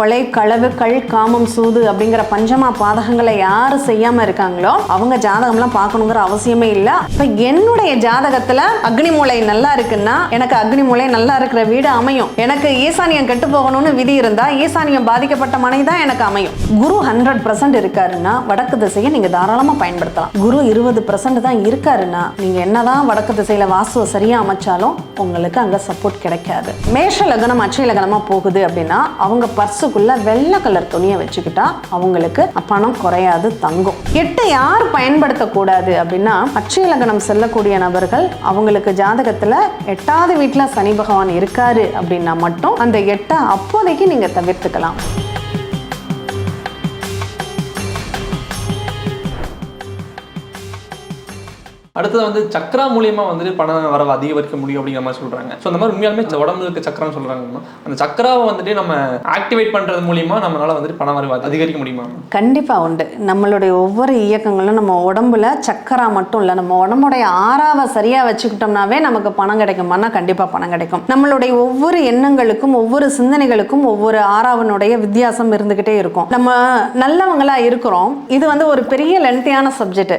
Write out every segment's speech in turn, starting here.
கொலை களவு கள் காமம் சூது அப்படிங்கிற பஞ்சமா பாதகங்களை யாரு செய்யாம இருக்காங்களோ அவங்க ஜாதகம்லாம் பார்க்கணுங்கிற அவசியமே இல்லை. இப்போ என்னுடைய ஜாதகத்துல அக்னி மூலை நல்லா இருக்குன்னா எனக்கு அக்னி மூலை நல்லா இருக்கிற வீடு அமையும். எனக்கு ஈசானியம் கெட்டு போகணும்னு விதி இருந்தா ஈசானியம் பாதிக்கப்பட்ட மனை தான் எனக்கு அமையும். குரு ஹண்ட்ரட் பர்சன்ட் இருக்காருன்னா வடக்கு திசையை நீங்க தாராளமா பயன்படுத்தலாம். குரு இருபது பர்சன்ட் தான் இருக்காருன்னா நீங்க என்னதான் வடக்கு திசையில வாஸ்துவை சரியா அமைச்சாலும் உங்களுக்கு அங்க சப்போர்ட் கிடைக்காது. மேஷ லக்னம் அச்சய லக்னமா போகுது அப்படின்னா அவங்க பர்சுக்குள்ள வெள்ளை கலர் துணியை வச்சுக்கிட்டா அவங்களுக்கு பணம் குறையாது தங்கும். எட்டு யார் பயன்படுத்தக்கூடாது அப்படின்னா அச்சய லக்னம் செல்லக்கூடிய நபர்கள் அவங்களுக்கு ஜாதகத்துல எட்டாவது வீட்டுல சனி பகவான் இருக்காரு அப்படின்னா மட்டும் அந்த எட்டை அப்போதைக்கு நீங்க தவிர்த்துக்கலாம். அடுத்தது வந்து சக்கரா மூலியமா வந்துட்டு பணம் வரவு அதிகரிக்க முடியும் அப்படிங்கிற மாதிரி சொல்றாங்க. ஸோ அந்த மாதிரி உண்மையாலுமே இந்த உடம்புல இருக்க சக்கரம் சொல்றாங்க. அந்த சக்கராவை வந்துட்டு நம்ம ஆக்டிவேட் பண்றது மூலியமா நம்மளால வந்துட்டு பணம் வரவு அதிகரிக்க முடியுமா? கண்டிப்பா உண்டு. நம்மளுடைய ஒவ்வொரு இயக்கங்களும் நம்ம உடம்புல சக்கரா மட்டும் இல்லை நம்ம உடம்புடைய ஆறாவை சரியா வச்சுக்கிட்டோம்னாவே நமக்கு பணம் கிடைக்குமானா கண்டிப்பா பணம் கிடைக்கும். நம்மளுடைய ஒவ்வொரு எண்ணங்களுக்கும் ஒவ்வொரு சிந்தனைகளுக்கும் ஒவ்வொரு ஆறாவனுடைய வித்தியாசம் இருந்துகிட்டே இருக்கும். நம்ம நல்லவங்களா இருக்கிறோம். இது வந்து ஒரு பெரிய லென்த்தியான சப்ஜெக்ட்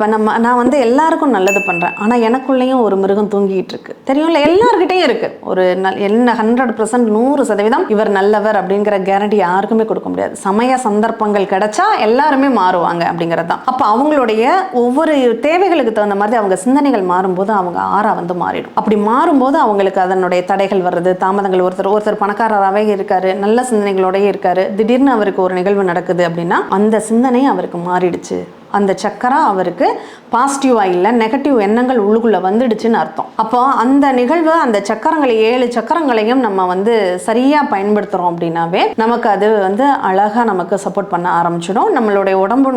இப்போ நம்ம நான் வந்து எல்லாருக்கும் நல்லது பண்ணுறேன் ஆனால் எனக்குள்ளேயும் ஒரு மிருகம் தூங்கிட்டு இருக்கு. தெரியும்ல? எல்லாருக்கிட்டையும் இருக்கு. ஒரு நல் என்ன ஹண்ட்ரட் பர்சன்ட் நூறு சதவீதம் இவர் நல்லவர் அப்படிங்கிற கேரண்டி யாருக்குமே கொடுக்க முடியாது. சமய சந்தர்ப்பங்கள் கிடைச்சா எல்லாருமே மாறுவாங்க அப்படிங்கிறது தான் அப்போ அவங்களுடைய ஒவ்வொரு தேவைகளுக்கு தகுந்த மாதிரி அவங்க சிந்தனைகள் மாறும்போது அவங்க ஆறா வந்து மாறிடும். அப்படி மாறும்போது அவங்களுக்கு அதனுடைய தடைகள் வர்றது தாமதங்கள் ஒருத்தர் ஒருத்தர் பணக்காரராகவே இருக்காரு நல்ல சிந்தனைகளோடயே இருக்காரு. திடீர்னு அவருக்கு ஒரு நிகழ்வு நடக்குது அப்படின்னா அந்த சிந்தனை அவருக்கு மாறிடுச்சு. அந்த சக்கரம் அவருக்கு பாசிட்டிவாக இல்லை நெகட்டிவ் எண்ணங்கள் உள்ளுக்குள்ளே வந்துடுச்சுன்னு அர்த்தம். அப்போ அந்த நிகழ்வு அந்த சக்கரங்களை ஏழு சக்கரங்களையும் நம்ம வந்து சரியாக பயன்படுத்துகிறோம் அப்படின்னாவே நமக்கு அது வந்து அழகாக நமக்கு சப்போர்ட் பண்ண ஆரம்பிச்சிடும். நம்மளுடைய உடம்பு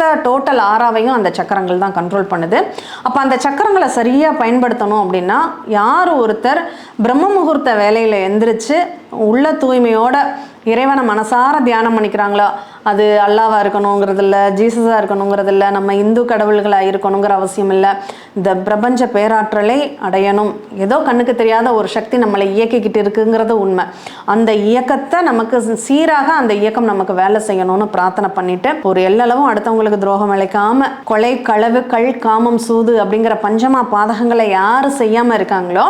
மொத்த டோட்டல் ஆறாவையும் அந்த சக்கரங்கள் தான் கண்ட்ரோல் பண்ணுது. அப்போ அந்த சக்கரங்களை சரியாக பயன்படுத்தணும் அப்படின்னா யார் ஒருத்தர் பிரம்ம முகூர்த்த வேலையில் எந்திரிச்சு உள்ள தூய்மையோட இறைவனை மனசார தியானம் பண்ணிக்கிறாங்களோ அது அல்லாவாக இருக்கணுங்கிறது இல்லை ஜீசஸாக இருக்கணுங்கிறதில்ல நம்ம இந்து கடவுள்களாக இருக்கணுங்கிற அவசியம் இல்லை. இந்த பிரபஞ்ச பேராற்றலை அடையணும். ஏதோ கண்ணுக்கு தெரியாத ஒரு சக்தி நம்மளை இயக்கிக்கிட்டு இருக்குங்கிறது உண்மை. அந்த இயக்கத்தை நமக்கு சீராக அந்த இயக்கம் நமக்கு வேலை செய்யணும்னு பிரார்த்தனை பண்ணிட்டு ஒரு எல்லளவும் அடுத்தவங்களுக்கு துரோகம் இழைக்காம கொலை களவு கள் காமம் சூது அப்படிங்கிற பஞ்சமா பாதகங்களை யார் செய்யாம இருக்காங்களோ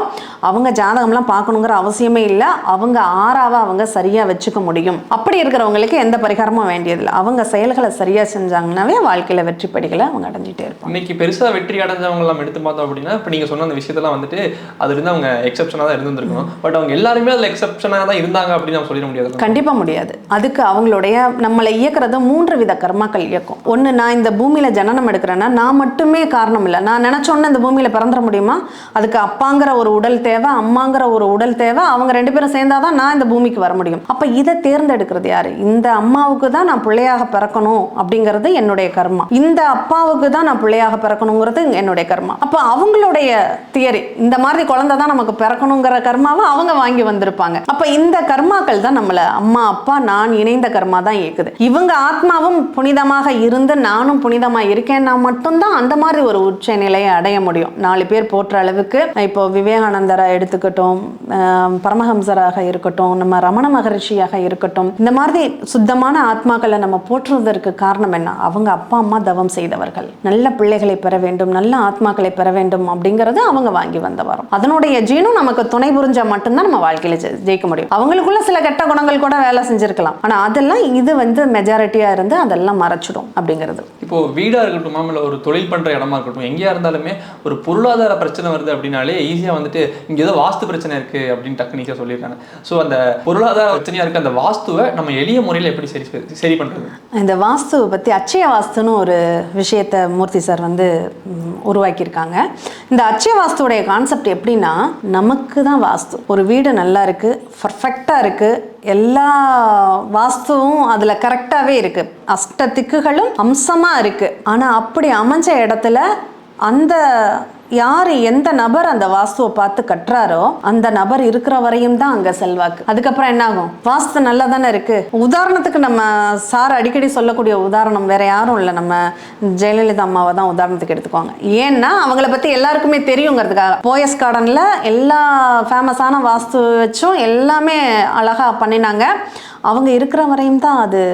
அவங்க ஜாதகம்லாம் பார்க்கணுங்கிற அவசியமே இல்லை. அவங்க ஆறாவை அவங்க சரியா வச்சுக்க முடியும். அப்படி இருக்கிறவங்களுக்கு எந்த பரிகாரமும் வேண்டியதில்லை. அவங்க செயல்களை சரியா செஞ்சாங்கன்னாவே வாழ்க்கையில வெற்றி படிகளை அவங்க அடைஞ்சிட்டே இருப்பாங்க. இன்னைக்கு பெருசா வெற்றி அடைஞ்சவங்க எல்லாம் எடுத்து பார்த்தோம் அப்படின்னா இப்போ நீங்க சொன்ன அந்த விஷயத்தெல்லாம் வந்துட்டு அது இருந்து அவங்க எக்ஸப்ஷனாக தான் இருந்திருக்கணும் பட் அவங்க எல்லாருமே அதில் எக்ஸப்ஷனாக தான் இருந்தாங்க அப்படின்னு நம்ம சொல்லிட முடியாது. கண்டிப்பா முடியாது. அதுக்கு அவங்களுடைய நம்மளை இயக்குறது மூன்று வித கர்மாக்கள் இயக்கும். ஒண்ணு நான் இந்த பூமியில் ஜனனம் எடுக்கிறேன்னா நான் மட்டுமே காரணம் இல்லை. நான் நினைச்சோன்னு இந்த பூமியில் பிறந்துட முடியுமா? அதுக்கு அப்பாங்கிற ஒரு உடல் தேவை அம்மாங்கிற ஒரு உடல் தேவை அவங்க ரெண்டு பேரும் சேர்ந்தாதான் நான் இந்த பூமிக்கு வர முடியும். அப்போ இதை தேர்ந்தெடுக்கிறது யாரு? இந்த அம்மாவுக்கு தான் நான் பிள்ளையாக பிறக்கணும் அப்படிங்கிறது என்னுடைய கர்மா. இந்த அப்பாவுக்கு தான் நான் பிள்ளையாக பிறக்கணுங்கிறது என்னுடைய கர்மா. அப்போ அவங்களுடைய தியரி இந்த மாதிரி குழந்தை தான் நமக்கு பிறக்கணுங்கிற கர்மாவை அவங்க வாங்கி வந்திருப்பாங்க. அப்போ இந்த கர்மாக்கள் தான் நம்மளை அம்மா அப்பா நான் இணைந்த கர்மா தான் இயக்குது. இவங்க ஆத்மாவும் புனிதமாக இருந்து நானும் புனிதமா இருக்கேன்னா மட்டும்தான் அந்த மாதிரி ஒரு உச்ச நிலையை அடைய முடியும். நாலு பேர் போற்ற அளவுக்கு இப்போ விவேகானந்தரை எடுத்துக்கட்டும் பரமஹம்சராக இருக்கட்டும் நம்ம ரமண மகரிஷியாக இருக்கட்டும் இந்த மாதிரி சுத்தமான ஆத்மாக்களை நம்ம போற்றுவதற்கு காரணம் என்ன? அவங்க அப்பா அம்மா தவம் செய்தவர்கள். நல்ல பிள்ளைகளை பெற வேண்டும் நல்ல ஆத்மாக்களை பெற வேண்டும் அப்படிங்கறது அவங்க வாங்கி வந்த வரும் அதனுடைய ஜீனும் நமக்கு துணை புரிஞ்சா மட்டும்தான் நம்ம வாழ்க்கையில ஜெயிக்க முடியும். அவங்களுக்குள்ள சில கெட்ட குணங்கள் கூட வேலை செஞ்சிருக்கலாம். ஆனா அதெல்லாம் இது வந்து மெஜாரிட்டியா இருந்து அதெல்லாம் மறைச்சிடும் அப்படிங்கிறது இப்போ வீடா இருக்கட்டும் இல்லை ஒரு தொழில் பண்ற இடமா இருக்கட்டும் எங்கேயா இருந்தாலுமே ஒரு பொருளாதார பிரச்சனை வருது அப்படின்னாலே ஈஸியா வந்துட்டு இங்க ஏதோ வாஸ்து பிரச்சனை இருக்கு அப்படின்னு டக்குனு ஈஸியா சொல்லியிருக்காங்க ஸோ அந்த பொருளாதார பிரச்சனையா இருக்க அந்த வாஸ்துவை நம்ம எளிய முறையில் எப்படி சரி சரி பண்றது? இந்த வாஸ்துவை பற்றி அச்சய வாஸ்துன்னு ஒரு விஷயத்தை மூர்த்தி சார் வந்து உருவாக்கியிருக்காங்க. இந்த அச்சய வாஸ்துவோடைய கான்செப்ட் எப்படின்னா நமக்கு தான் வாஸ்து. ஒரு வீடு நல்லா இருக்கு பர்ஃபெக்டாக இருக்கு எல்லா வாஸ்துவும் அதில் கரெக்டாகவே இருக்கு. அஷ்ட திக்குகளும் அம்சமாக இருக்குது ஆனால் அப்படி அமைஞ்ச இடத்துல அந்த யார் எந்த நபர் அந்த வாஸ்துவை பார்த்து கட்டுறாரோ அந்த நபர் இருக்கிற வரையும் தான் அங்கே செல்வாக்கு. அதுக்கப்புறம் என்ன ஆகும் வாஸ்து நல்லா தானே இருக்கு. உதாரணத்துக்கு நம்ம சார் அடிக்கடி சொல்லக்கூடிய உதாரணம் வேற யாரும் இல்லை. நம்ம ஜெயலலிதா அம்மாவை தான் உதாரணத்துக்கு எடுத்துக்குவாங்க. ஏன்னா அவங்கள பற்றி எல்லாருக்குமே தெரியுங்கிறதுக்காக. போயஸ் கார்டனில் எல்லா ஃபேமஸான வாஸ்து வச்சும் எல்லாமே அழகாக பண்ணினாங்க. அவங்க இருக்கிற வரையும் தான் அது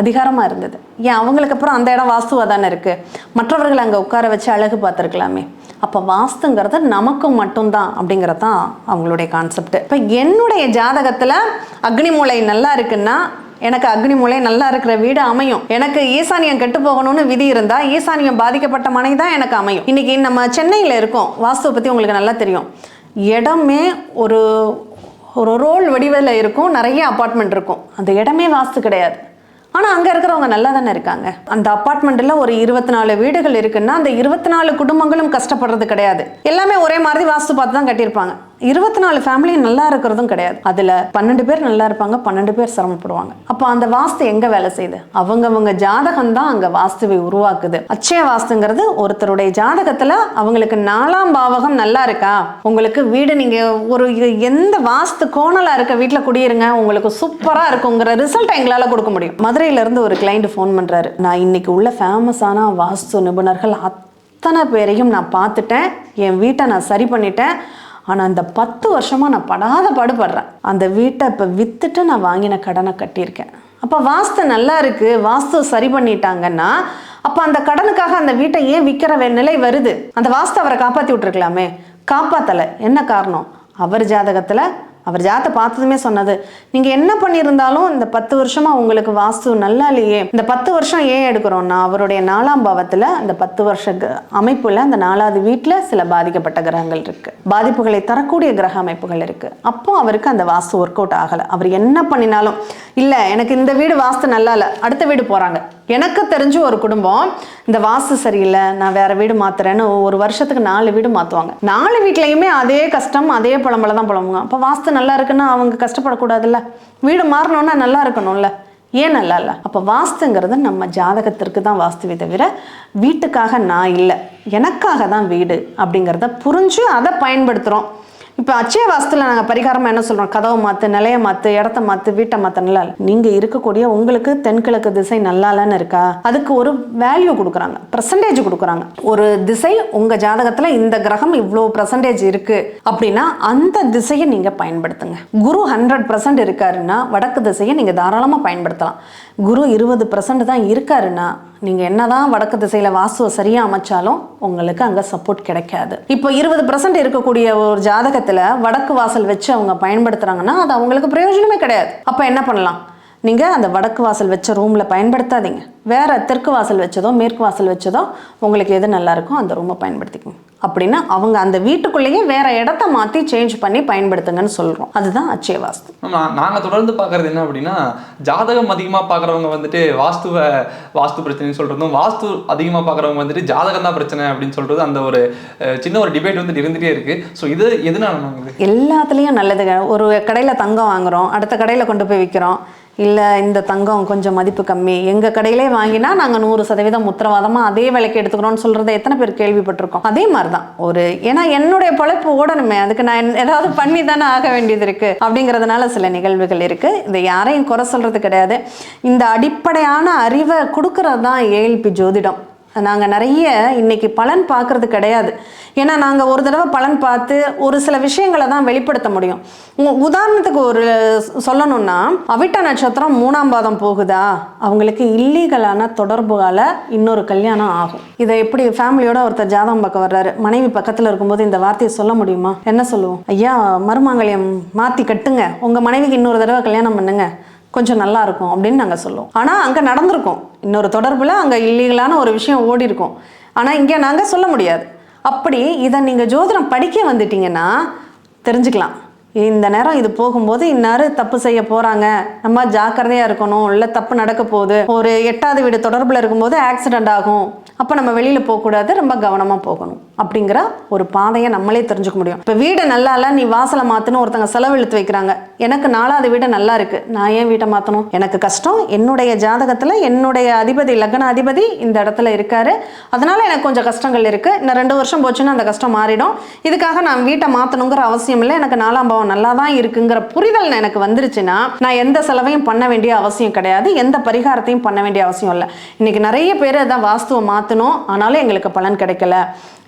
அதிகாரமாக இருந்தது. ஏன்? அவங்களுக்கு அப்புறம் அந்த இடம் வாஸ்துவாக தானே இருக்குது மற்றவர்கள் அங்கே உட்கார வச்சு அழகு பார்த்துருக்கலாமே. அப்போ வாஸ்துங்கிறது நமக்கும் மட்டும்தான் அப்படிங்கிறது தான் அவங்களுடைய கான்செப்ட் இப்போ என்னுடைய ஜாதகத்தில் அக்னி மூலை நல்லா இருக்குன்னா எனக்கு அக்னி மூலை நல்லா இருக்கிற வீடு அமையும். எனக்கு ஈசானியம் கெட்டு போகணும்னு விதி இருந்தால் ஈசானியம் பாதிக்கப்பட்ட மனை தான் எனக்கு அமையும். இன்னைக்கு நம்ம சென்னையில் இருக்கோம். வாஸ்துவை பற்றி உங்களுக்கு நல்லா தெரியும். இடமே ஒரு ஒரு ரோல் வடிவில் இருக்கும். நிறைய அப்பார்ட்மெண்ட் இருக்கும். அந்த இடமே வாஸ்து கிடையாது. ஆனால் அங்கே இருக்கிறவங்க நல்லா தானே இருக்காங்க? அந்த அப்பார்ட்மெண்ட்டில் ஒரு இருபத்தி நாலு வீடுகள் இருக்குன்னா அந்த இருபத்தி நாலு குடும்பங்களும் கஷ்டப்படுறது கிடையாது. எல்லாமே ஒரே மாதிரி வாஸ்து பார்த்து தான் கட்டியிருப்பாங்க. இருபத்தி நாலு ஃபேமிலி நல்லா இருக்கிறதும் கிடையாது. அதில் பன்னெண்டு பேர் நல்லா இருப்பாங்க பன்னெண்டு பேர் சிரமப்படுவாங்க. அப்போ அந்த வாஸ்து எங்கே வேலை செய்யுது? அவங்கவங்க ஜாதகம் தான் அங்கே வாஸ்துவை உருவாக்குது. அச்சய வாஸ்துங்கிறது ஒருத்தருடைய ஜாதகத்தில் அவங்களுக்கு நாலாம் பாவகம் நல்லா இருக்கா? உங்களுக்கு வீடு நீங்கள் ஒரு எந்த வாஸ்து கோணலாக இருக்க வீட்டில் குடியிருங்க உங்களுக்கு சூப்பராக இருக்குங்கிற ரிசல்ட் எங்களால் கொடுக்க முடியும். மதுரையிலேருந்து ஒரு கிளைண்ட் ஃபோன் பண்ணுறாரு நான் இன்னைக்கு உள்ள ஃபேமஸான வாஸ்து நிபுணர்கள் அத்தனை பேரையும் நான் பார்த்துட்டேன். என் வீட்டை நான் சரி பண்ணிட்டேன். ஆனால் அந்த பத்து வருஷமாக நான் படாத பாடுபடுறேன். அந்த வீட்டை இப்போ விற்றுட்டு நான் வாங்கின கடனை கட்டியிருக்கேன். அப்போ வாஸ்து நல்லா இருக்குது வாஸ்து சரி பண்ணிட்டாங்கன்னா அப்போ அந்த கடனுக்காக அந்த வீட்டை ஏன் விற்கிற நிலை வருது? அந்த வாஸ்து அவரை காப்பாற்றி விட்டுருக்கலாமே. காப்பாற்றலை என்ன காரணம்? அவர் ஜாதகத்தில் அவர் ஜாத்தை பார்த்ததுமே சொன்னது நீங்கள் என்ன பண்ணியிருந்தாலும் இந்த பத்து வருஷமாக உங்களுக்கு வாஸ்து நல்லா இல்லையே இந்த பத்து வருஷம் ஏன் எடுக்கிறோம்னா அவருடைய நாலாம் பாவத்தில் அந்த பத்து வருஷ க- அமைப்புல அந்த நாலாவது வீட்டில் சில பாதிக்கப்பட்ட கிரகங்கள் இருக்கு. பாதிப்புகளை தரக்கூடிய கிரக அமைப்புகள் இருக்கு. அப்போ அவருக்கு அந்த வாஸ்து ஒர்க் அவுட் ஆகலை. அவர் என்ன பண்ணினாலும் இல்லை எனக்கு இந்த வீடு வாஸ்து நல்லா இல்லை அடுத்த வீடு போகிறாங்க எனக்கு தெரிஞ்ச ஒரு குடும்பம் இந்த வாஸ்து சரியில்லை நான் வேற வீடு மாத்துறேன்னு ஒரு வருஷத்துக்கு நாலு வீடு மாற்றுவாங்க நாலு வீட்லேயுமே அதே கஷ்டம் அதே புலம்பல தான் புலம்புங்க அப்போ வாஸ்து நல்லா இருக்குன்னா அவங்க கஷ்டப்படக்கூடாதுல்ல? வீடு மாறணும்னா நல்லா இருக்கணும்ல? ஏன் நல்லா இல்லை? அப்போ வாஸ்துங்கிறது நம்ம ஜாதகத்திற்கு தான் வாஸ்துவே தவிர வீட்டுக்காக நான் இல்லை. எனக்காக தான் வீடு அப்படிங்கிறத புரிஞ்சு அதை பயன்படுத்துகிறோம் இப்போ அச்சய வாசத்தில் நாங்கள் பரிகாரமாக என்ன சொல்கிறோம் கதவை மாற்று நிலைய மாற்று இடத்த மாற்று வீட்டை மாற்ற நல்லா இல்லை. நீங்கள் இருக்கக்கூடிய உங்களுக்கு தென்கிழக்கு திசை நல்லாலன்னு இருக்கா? அதுக்கு ஒரு வேல்யூ கொடுக்குறாங்க. பர்சன்டேஜ் கொடுக்குறாங்க. ஒரு திசை உங்கள் ஜாதகத்தில் இந்த கிரகம் இவ்வளோ பர்சன்டேஜ் இருக்குது அப்படின்னா அந்த திசையை நீங்கள் பயன்படுத்துங்க. குரு ஹண்ட்ரட் பர்சன்ட் இருக்காருன்னா வடக்கு திசையை நீங்கள் தாராளமாக பயன்படுத்தலாம். குரு இருபது பர்சன்ட் தான் இருக்காருன்னா நீங்கள் என்ன தான் வடக்கு திசையில் வாசுவை சரியாக அமைச்சாலும் உங்களுக்கு அங்கே சப்போர்ட் கிடைக்காது. இப்போ இருபது பர்சன்ட் இருக்கக்கூடிய ஒரு ஜாதகத்தில் வடக்கு வாசல் வச்சு அவங்க பயன்படுத்துகிறாங்கன்னா அது அவங்களுக்கு பிரயோஜனமே கிடையாது. அப்போ என்ன பண்ணலாம்? நீங்கள் அந்த வடக்கு வாசல் வச்ச ரூமில் பயன்படுத்தாதீங்க. வேற தெற்கு வாசல் வச்சதோ மேற்கு வாசல் வச்சதோ உங்களுக்கு எது நல்லா இருக்கோ அந்த ரூமை பயன்படுத்திக்கோங்க. அப்படின்னா அவங்க அந்த வீட்டுக்குள்ளேயே வேற இடத்த மாற்றி சேஞ்ச் பண்ணி பயன்படுத்துங்கன்னு சொல்கிறோம் அதுதான் அச்சய வாஸ்து. நாங்கள் தொடர்ந்து பார்க்கறது என்ன அப்படின்னா ஜாதகம் அதிகமாக பார்க்குறவங்க வந்துட்டு வாஸ்துவை வாஸ்து பிரச்சனைன்னு சொல்கிறதும் வாஸ்து அதிகமாக பார்க்குறவங்க வந்துட்டு ஜாதகம் தான் பிரச்சனை அப்படின்னு சொல்கிறது அந்த ஒரு சின்ன ஒரு டிபேட் வந்துட்டு இருந்துகிட்டே இருக்குது ஸோ இது எதனால எல்லாத்துலேயும் நல்லதுங்க. ஒரு கடையில் தங்கம் வாங்குறோம் அடுத்த கடையில் கொண்டு போய் விற்கிறோம் இல்லை இந்த தங்கம் கொஞ்சம் மதிப்பு கம்மி. எங்கள் கடையிலே வாங்கினா நாங்கள் நூறு சதவீதம் உத்தரவாதமாக அதே விலைக்கு எடுத்துக்கிறோம்னு சொல்கிறத எத்தனை பேர் கேள்விப்பட்டிருக்கோம்? அதே மாதிரி தான் ஒரு ஏன்னா என்னுடைய பொழைப்பு ஓடணுமே. அதுக்கு நான் ஏதாவது பண்ணி தானே ஆக வேண்டியது இருக்குது அப்படிங்கிறதுனால சில நிகழ்வுகள் இருக்குது இதை யாரையும் குறை சொல்கிறது கிடையாது. இந்த அடிப்படையான அறிவை கொடுக்கறது தான் ஏஎல்பி ஜோதிடம். நாங்கள் நிறைய இன்னைக்கு பலன் பார்க்கறது கிடையாது. ஏன்னா நாங்கள் ஒரு தடவை பலன் பார்த்து ஒரு சில விஷயங்களை தான் வெளிப்படுத்த முடியும். உதாரணத்துக்கு ஒரு சொல்லணும்னா அவிட்ட நட்சத்திரம் மூணாம் பாதம் போகுதா? அவங்களுக்கு இல்லீகலான தொடர்புகால இன்னொரு கல்யாணம் ஆகும். இதை எப்படி ஃபேமிலியோட ஒருத்தர் ஜாதகம் பார்க்க வர்றாரு மனைவி பக்கத்தில் இருக்கும்போது இந்த வார்த்தையை சொல்ல முடியுமா? என்ன சொல்லுவோம்? ஐயா மருமாங்கல்யம் மாற்றி கட்டுங்க. உங்கள் மனைவிக்கு இன்னொரு தடவை கல்யாணம் பண்ணுங்க. கொஞ்சம் நல்லா இருக்கும் அப்படின்னு நாங்கள் சொல்லுவோம். ஆனால் அங்கே நடந்திருக்கும். இன்னொரு தொடர்பில் அங்கே இல்லீகலான ஒரு விஷயம் ஓடி இருக்கும் ஆனால் இங்கே நாங்கள் சொல்ல முடியாது. அப்படி இதை நீங்கள் ஜோதிடம் படிக்க வந்துட்டீங்கன்னா தெரிஞ்சுக்கலாம். இந்த நேரம் இது போகும்போது இன்னாரு தப்பு செய்ய போகிறாங்க நம்ம ஜாக்கிரதையாக இருக்கணும். இல்லை தப்பு நடக்க போகுது. ஒரு எட்டாவது வீடு தொடர்பில் இருக்கும்போது ஆக்சிடென்ட் ஆகும். அப்போ நம்ம வெளியில் போகக்கூடாது ரொம்ப கவனமாக போகணும் அப்படிங்கிற ஒரு பாதையை நம்மளே தெரிஞ்சுக்க முடியும். இப்போ வீடு நல்லா இல்லை நீ வாசலை மாற்றணும் ஒருத்தங்க செலவு இழுத்து வைக்கிறாங்க. எனக்கு நாலாவது வீடு நல்லா இருக்குது நான் ஏன் வீட்டை மாற்றணும் எனக்கு கஷ்டம். என்னுடைய ஜாதகத்தில் என்னுடைய அதிபதி லக்ன அதிபதி இந்த இடத்துல இருக்காரு. அதனால் எனக்கு கொஞ்சம் கஷ்டங்கள் இருக்குது இன்னும் ரெண்டு வருஷம் போச்சுன்னா அந்த கஷ்டம் மாறிடும். இதுக்காக நான் வீட்டை மாற்றணுங்கிற அவசியம் இல்லை. எனக்கு நாலாம் பாவம் நல்லா தான் இருக்குங்கிற புரிதல் எனக்கு வந்துருச்சுன்னா நான் எந்த செலவையும் பண்ண வேண்டிய அவசியம் கிடையாது. எந்த பரிகாரத்தையும் பண்ண வேண்டிய அவசியம் இல்லை. இன்னைக்கு நிறைய பேர் அதான் வாஸ்துவை மாற்றணும் ஆனாலும் எங்களுக்கு பலன் கிடைக்கல.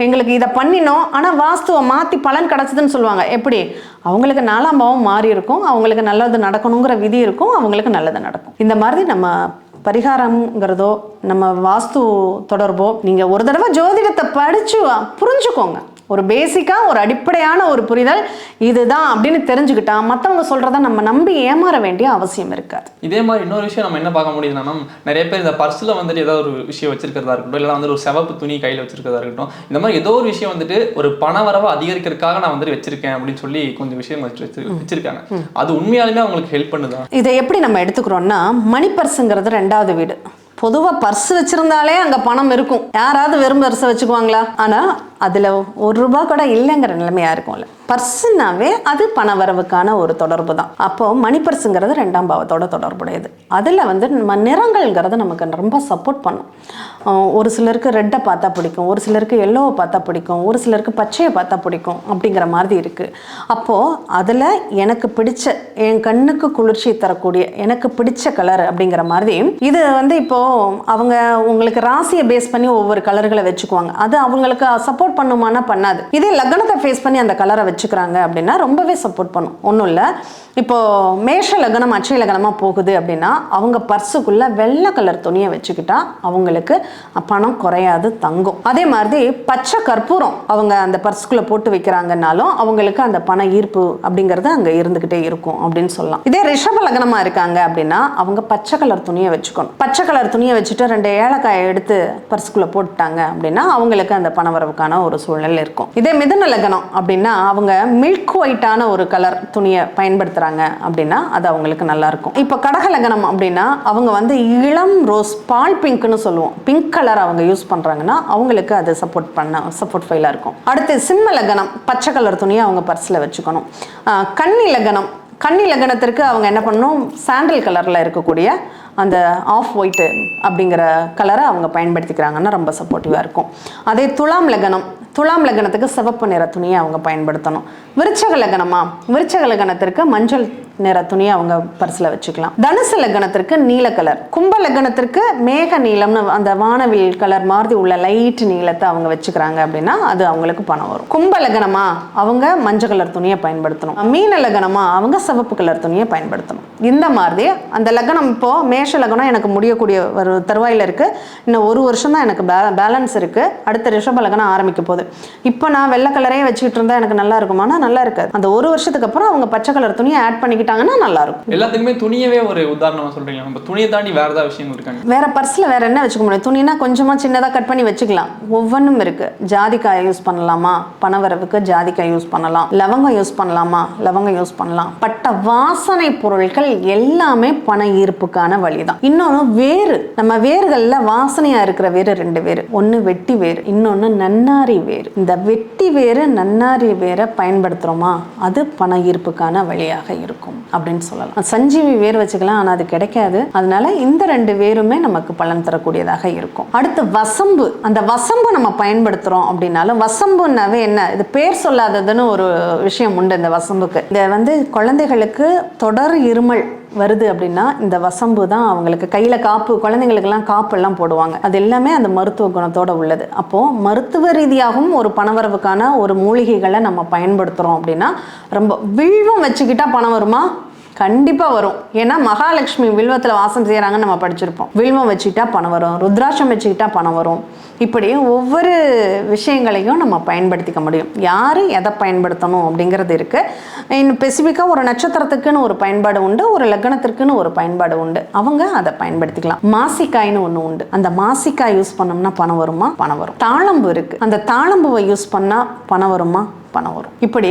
எங்களுக்கு இதை பண்ணினோம் ஆனால் வாஸ்துவை மாற்றி பலன் கிடச்சிதுன்னு சொல்லுவாங்க. எப்படி? அவங்களுக்கு நாலாம் பாவம் மாறி இருக்கும் அவங்களுக்கு நல்லது நடக்கணுங்கிற விதி இருக்கும் அவங்களுக்கு நல்லது நடக்கும். இந்த மாதிரி நம்ம பரிகாரம்ங்கிறதோ நம்ம வாஸ்து தொடர்போ நீங்கள் ஒரு தடவை ஜோதிடத்தை படித்து புரிஞ்சுக்கோங்க. ஒரு பேசிக்காக ஒரு அடிப்படையான ஒரு புரிதல் இதுதான் அப்படின்னு தெரிஞ்சுக்கிட்டா மற்றவங்க சொல்கிறத நம்ம நம்பி ஏமாற வேண்டிய அவசியம் இருக்காது. இதே மாதிரி இன்னொரு விஷயம் நம்ம என்ன பார்க்க முடியுதுன்னா மேம் நிறைய பேர் இந்த பர்ஸில் வந்துட்டு ஏதாவது ஒரு விஷயம் வச்சிருக்கிறதா இருக்கட்டும் இல்லை வந்து ஒரு செவப்பு துணி கையில் வச்சிருக்கிறதா இருக்கட்டும் இந்த மாதிரி ஏதோ ஒரு விஷயம் வந்துட்டு ஒரு பண வரவை அதிகரிக்கிறதுக்காக நான் வந்துட்டு வச்சிருக்கேன் அப்படின்னு சொல்லி கொஞ்சம் விஷயம் வச்சு வச்சு- வச்சிருக்காங்க. அது உண்மையாலுமே அவங்களுக்கு ஹெல்ப் பண்ணுதா? இதை எப்படி நம்ம எடுத்துக்கிறோம்னா மணி பர்ஸுங்கிறது ரெண்டாவது வீடு. பொதுவாக பர்ஸ் வச்சிருந்தாலே அங்கே பணம் இருக்கும். யாராவது வெறும் பர்ஸை வச்சுக்குவாங்களா? ஆனால் அதில் ஒரு ரூபா கூட இல்லைங்கிற நிலைமையா இருக்கும்ல பர்ஸுனாவே அது பண வரவுக்கான ஒரு தொடர்பு தான். அப்போ மணி பர்ஸுங்கிறது ரெண்டாம் பாவத்தோட தொடர்புடையது. அதில் வந்து நம்ம நிறங்கள்ங்கிறது நமக்கு ரொம்ப சப்போர்ட் பண்ணும். ஒரு சிலருக்கு ரெட்டை பார்த்தா பிடிக்கும். ஒரு சிலருக்கு எல்லோவை பார்த்தா பிடிக்கும். ஒரு சிலருக்கு பச்சையை பார்த்தா பிடிக்கும் அப்படிங்கிற மாதிரி இருக்குது அப்போது அதில் எனக்கு பிடிச்ச என் கண்ணுக்கு குளிர்ச்சி தரக்கூடிய எனக்கு பிடிச்ச கலர் அப்படிங்கிற மாதிரி இது வந்து இப்போது அவங்க உங்களுக்கு ராசியை பேஸ் பண்ணி ஒவ்வொரு கலர்களை வச்சுக்குவாங்க. அது அவங்களுக்கு சப்போர்ட் பண்ணுமானா பண்ணாது. இதே லக்னத்தை ஃபேஸ் பண்ணி அந்த கலரை வச்சுக்கிறாங்க அப்படின்னா ரொம்பவே சப்போர்ட் பண்ணும். ஒன்றும் இல்லை. இப்போ மேஷ லக்னம் அச்சய லக்னமாக போகுது அப்படின்னா அவங்க பர்ஸுக்குள்ள வெள்ளை கலர் துணியை வச்சுக்கிட்டா அவங்களுக்கு பணம் குறையாது தங்கும். அதே மாதிரி பச்சை கற்பூரம் அவங்க அந்த பர்ஸுக்குள்ளே போட்டு வைக்கிறாங்கன்னாலும் அவங்களுக்கு அந்த பண ஈர்ப்பு அப்படிங்கிறது அங்கே இருந்துக்கிட்டே இருக்கும் அப்படின்னு சொல்லலாம். இதே ரிஷப லக்னமாக இருக்காங்க அப்படின்னா அவங்க பச்சை கலர் துணியை வச்சுக்கணும். பச்சை கலர் துணி துணியை வச்சுட்டு ரெண்டு ஏலக்காயை எடுத்து பர்சுக்குள்ள போட்டுட்டாங்க அப்படின்னா அவங்களுக்கு அந்த பணவரவுக்கான ஒரு சூழ்நிலை இருக்கும். இதே மிதன லக்னம் அப்படின்னா அவங்க மில்க் ஒயிட்டான ஒரு கலர் துணியை பயன்படுத்துகிறாங்க அப்படின்னா அது அவங்களுக்கு நல்லா இருக்கும். இப்போ கடக லக்னம் அப்படின்னா அவங்க வந்து இளம் ரோஸ் பால் பிங்க்னு சொல்லுவோம். பிங்க் கலர் அவங்க யூஸ் பண்ணுறாங்கன்னா அவங்களுக்கு அது சப்போர்ட் பண்ண சப்போர்ட் ஃபைலாக இருக்கும். அடுத்து சிம்ம லக்னம் பச்சை கலர் துணியை அவங்க பர்ஸில் வச்சுக்கணும். கன்னி லக்னம் கன்னி லக்னத்திற்கு அவங்க என்ன பண்ணணும்? சாண்டல் கலரில் இருக்கக்கூடிய அந்த ஆஃப் ஒயிட்டு அப்படிங்கிற கலரை அவங்க பயன்படுத்திக்கிறாங்கன்னா ரொம்ப சப்போர்ட்டிவாக இருக்கும். அதே துலாம் லக்னம் துலாம் லக்னத்துக்கு சிவப்பு நிற துணியை அவங்க பயன்படுத்தணும். விருச்சக லக்னமா? விருச்சக லக்னத்திற்கு மஞ்சள் நிற துணியை அவங்க பர்ஸில் வச்சுக்கலாம். தனுசு லக்னத்திற்கு நீல கலர் கும்ப லக்னத்திற்கு மேக நீலம்னு அந்த வானவில் கலர் மாதிரி உள்ள லைட் நீளத்தை அவங்க வச்சுக்கிறாங்க அப்படின்னா அது அவங்களுக்கு பணம் வரும். கும்ப லக்னமா? அவங்க மஞ்சள் கலர் துணியை பயன்படுத்தணும். மீன லக்னமா? அவங்க சிவப்பு கலர் துணியை பயன்படுத்தணும். இந்த மாதிரி அந்த லக்னம் இப்போ மேஷ லக்னம் எனக்கு முடியக்கூடிய ஒரு தருவாயில் இருக்கு. இன்னும் ஒரு வருஷம் தான் எனக்கு பேலன்ஸ் இருக்கு. அடுத்த ரிஷப லக்னம் ஆரம்பிக்க போகுது. இப்போ நான் வெள்ளை கலரே வச்சுக்கிட்டு இருந்தா எனக்கு நல்லா இருக்குமானா? நல்லா இருக்காது. அந்த ஒரு வருஷத்துக்கு அப்புறம் அவங்க பச்சை கலர் துணியை ஆட் பண்ணிக்கிட்டாங்கன்னா நல்லா இருக்கும் எல்லாத்துக்குமே துணியவே ஒரு உதாரணமா சொல்றீங்க நம்ம துணியை தாண்டி வேற ஏதாவது விஷயங்கள் இருக்காங்க? வேற பர்ஸில் வேற என்ன வச்சுக்க முடியும்? துணினா கொஞ்சமாக சின்னதாக கட் பண்ணி வச்சுக்கலாம். ஒவ்வொன்றும் இருக்கு. ஜாதிக்காய் யூஸ் பண்ணலாமா? பணவரவுக்கு ஜாதிக்காய் யூஸ் பண்ணலாம். லவங்கம் யூஸ் பண்ணலாமா? லவங்கம் யூஸ் பண்ணலாம். பட்ட வாசனை பொருட்கள் எல்லாமே பண ஈர்ப்புக்கான வழிதான். இன்னொன்று வேறு. நம்ம வேர்களில் வாசனையா இருக்கிற வேறு ரெண்டு வேறு. ஒன்று வெட்டி வேறு இன்னொன்று நன்னாரி வேறு. இந்த வெட்டி வேறு நன்னாரி வேரை பயன்படுத்துகிறோமா அது பண ஈர்ப்புக்கான வழியாக இருக்கும். அப்படின்னு சொல்லலாம். சஞ்சீவி வேர் வச்சுக்கலாம் ஆனால் அது கிடைக்காது. அதனால இந்த ரெண்டு வேருமே நமக்கு பலன் தரக்கூடியதாக இருக்கும். அடுத்து வசம்பு. அந்த வசம்பு நம்ம பயன்படுத்துகிறோம் அப்படின்னாலும் வசம்புன்னாவே என்ன? இது பேர் சொல்லாததுன்னு ஒரு விஷயம் உண்டு இந்த வசம்புக்கு. இதை வந்து குழந்தைகளுக்கு தொடர் இருமல் வருது அப்படின்னா இந்த வசம்பு தான் அவங்களுக்கு கையில் காப்பு குழந்தைங்களுக்கெல்லாம் காப்பு எல்லாம் போடுவாங்க. அது எல்லாமே அந்த மருத்துவ குணத்தோட உள்ளது. அப்போது மருத்துவ ரீதியாகவும் ஒரு பணவரவுக்கான ஒரு மூலிகைகளை நம்ம பயன்படுத்துகிறோம் அப்படின்னா ரொம்ப வில்வம் வச்சுக்கிட்டா பணம் வருமா? கண்டிப்பாக வரும். ஏன்னா மகாலட்சுமி வில்வத்தில் வாசம் செய்கிறாங்கன்னு நம்ம படிச்சிருப்போம். வில்வம் வச்சுக்கிட்டா பணம் வரும். ருத்ராட்சம் வச்சுக்கிட்டா பணம் வரும். இப்படி ஒவ்வொரு விஷயங்களையும் நம்ம பயன்படுத்திக்க முடியும். யார் எதை பயன்படுத்தணும் அப்படிங்கிறது இருக்குது இன்னும் ஸ்பெசிஃபிக்காக ஒரு நட்சத்திரத்துக்குன்னு ஒரு பயன்பாடு உண்டு ஒரு லக்னத்திற்குன்னு ஒரு பயன்பாடு உண்டு. அவங்க அதை பயன்படுத்திக்கலாம். மாசிக்காய்னு ஒன்று உண்டு. அந்த மாசிக்காய் யூஸ் பண்ணோம்னா பணம் வருமா? பணம் வரும். தாளம்பு இருக்குது அந்த தாளம்புவை யூஸ் பண்ணால் பணம் வருமா? பணம் வரும். இப்படி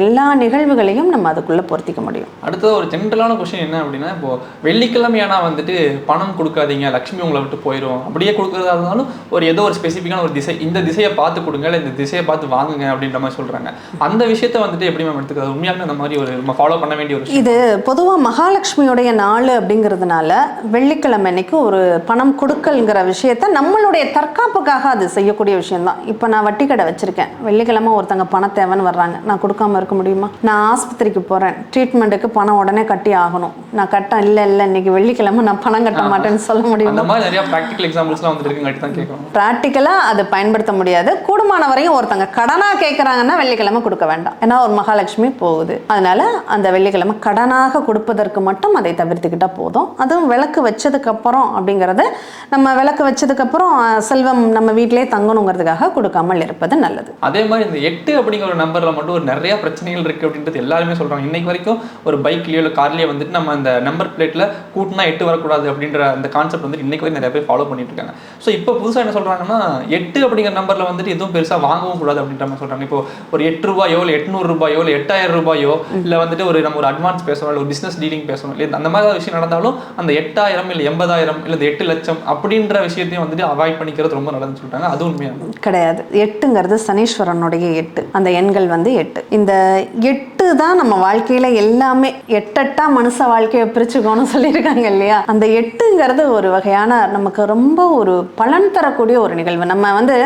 எல்லா நிகழ்வுகளையும் நம்ம அதுக்குள்ள பொருத்திக்க முடியும். அடுத்தது ஒரு ஜென்ரலான கொஷின் என்ன அப்படின்னா இப்போ வெள்ளிக்கிழமையானா வந்துட்டு பணம் கொடுக்காதீங்க லக்ஷ்மி உங்களை விட்டு போயிடும் அப்படியே கொடுக்கறதா இருந்தாலும் ஒரு ஏதோ ஒரு ஸ்பெசிஃபிக்கான ஒரு திசை இந்த திசையை பார்த்து கொடுங்க இல்லை இந்த திசையை பார்த்து வாங்குங்க அப்படின்ற மாதிரி சொல்றாங்க. அந்த விஷயத்த வந்துட்டு எப்படி மேம் எடுத்துக்கிறது? உண்மையாலுமே அந்த மாதிரி ஒரு நம்ம ஃபாலோ பண்ண வேண்டிய ஒரு இது பொதுவாக மகாலட்சுமியுடைய நாள் அப்படிங்கிறதுனால வெள்ளிக்கிழமை அன்னைக்கு ஒரு பணம் கொடுக்கல்ங்கிற விஷயத்த நம்மளுடைய தற்காப்புக்காக அது செய்யக்கூடிய விஷயம்தான். இப்போ நான் வட்டி கடை வச்சிருக்கேன். வெள்ளிக்கிழமை ஒருத்தங்க பணம் தேவைன்னு வர்றாங்க. நான் கொடுக்காம இருக்க முடியுமா? நான் ஆஸ்பத்திரிக்கு போகிறேன் ட்ரீட்மெண்ட்டுக்கு பணம் உடனே கட்டி ஆகணும். நான் கட்ட இல்லை இல்லை இன்னைக்கு வெள்ளிக்கிழமை நான் பணம் கட்ட மாட்டேன்னு சொல்ல முடியுமா? அந்த மாதிரி நிறைய ப்ராக்டிக்கல் எக்ஸாம்பிள்ஸ்லாம் வந்துட்டு இருக்குங்காட்டி தான் கேட்கணும். ப்ராக்டிக்கலாக அதை பயன்படுத்த முடியாது. கூடுமான வரையும் ஒருத்தங்க கடனாக கேட்குறாங்கன்னா வெள்ளிக்கிழமை கொடுக்க வேண்டாம். ஏன்னா ஒரு மகாலட்சுமி போகுது. அதனால அந்த வெள்ளிக்கிழமை கடனாக கொடுப்பதற்கு மட்டும் அதை தவிர்த்துக்கிட்டா போதும். அதுவும் விளக்கு வச்சதுக்கு அப்புறம் அப்படிங்கிறது நம்ம விளக்கு வச்சதுக்கு அப்புறம் அஹ், செல்வம் நம்ம வீட்டிலே தங்கணுங்கிறதுக்காக கொடுக்காமல் இருப்பது நல்லது. அதே மாதிரி இந்த எட்டு அப்படிங்கிற ஒரு நம்பர்ல மட்டும் ஒரு நிறைய பிரச்சனைகள் இருக்கு அப்படின்றது எல்லாருமே சொல்றாங்க. இன்னைக்கு வரைக்கும் ஒரு பைக்லயோ இல்லை கார்லயோ வந்துட்டு நம்ம அந்த நம்பர் பிளேட்ல கூட்டினா எட்டு வரக்கூடாது அப்படின்ற அந்த கான்செப்ட் வந்து இன்னைக்கு வரைக்கும் நிறைய பேர் ஃபாலோ பண்ணிட்டு இருக்காங்க. ஸோ இப்போ புதுசா என்ன சொல்றாங்கன்னா எட்டு அப்படிங்கிற நம்பர்ல வந்துட்டு எதுவும் பெருசா வாங்கவும் கூடாது அப்படின்ற மாதிரி சொல்றாங்க. இப்போ ஒரு எட்டு ரூபாயோ இல்லை எட்நூறு ரூபாயோ இல்லை எட்டாயிரம் ரூபாயோ இல்லை வந்துட்டு ஒரு நம்ம ஒரு அட்வான்ஸ் பேசணும் இல்லை ஒரு பிசினஸ் டீலிங் பேசணும் இல்லை அந்த மாதிரி விஷயம் நடந்தாலும் அந்த எட்டாயிரம் இல்லை எண்பதாயிரம் இல்லை எட்டு லட்சம் அப்படின்ற விஷயத்தையும் வந்துட்டு அவாய்ட் பண்ணிக்கிறது ரொம்ப நல்லதுன்னு சொல்றாங்க அது உண்மையா? கிடையாது. எட்டுங்கிறது சனீஸ்வரனுடைய எட்டு. அந்த எண்கள் வந்து எட்டு. இந்த எட்டு எட்டு தான் நம்ம வாழ்க்கையில எல்லாமே எட்டெட்டா மனுஷ வாழ்க்கையை பிரிச்சுக்கோன்னு சொல்லியிருக்காங்க இல்லையா? அந்த எட்டுங்கிறது ஒரு வகையான நமக்கு ரொம்ப ஒரு பலன் தரக்கூடிய ஒரு நிகழ்வு. நம்ம வந்து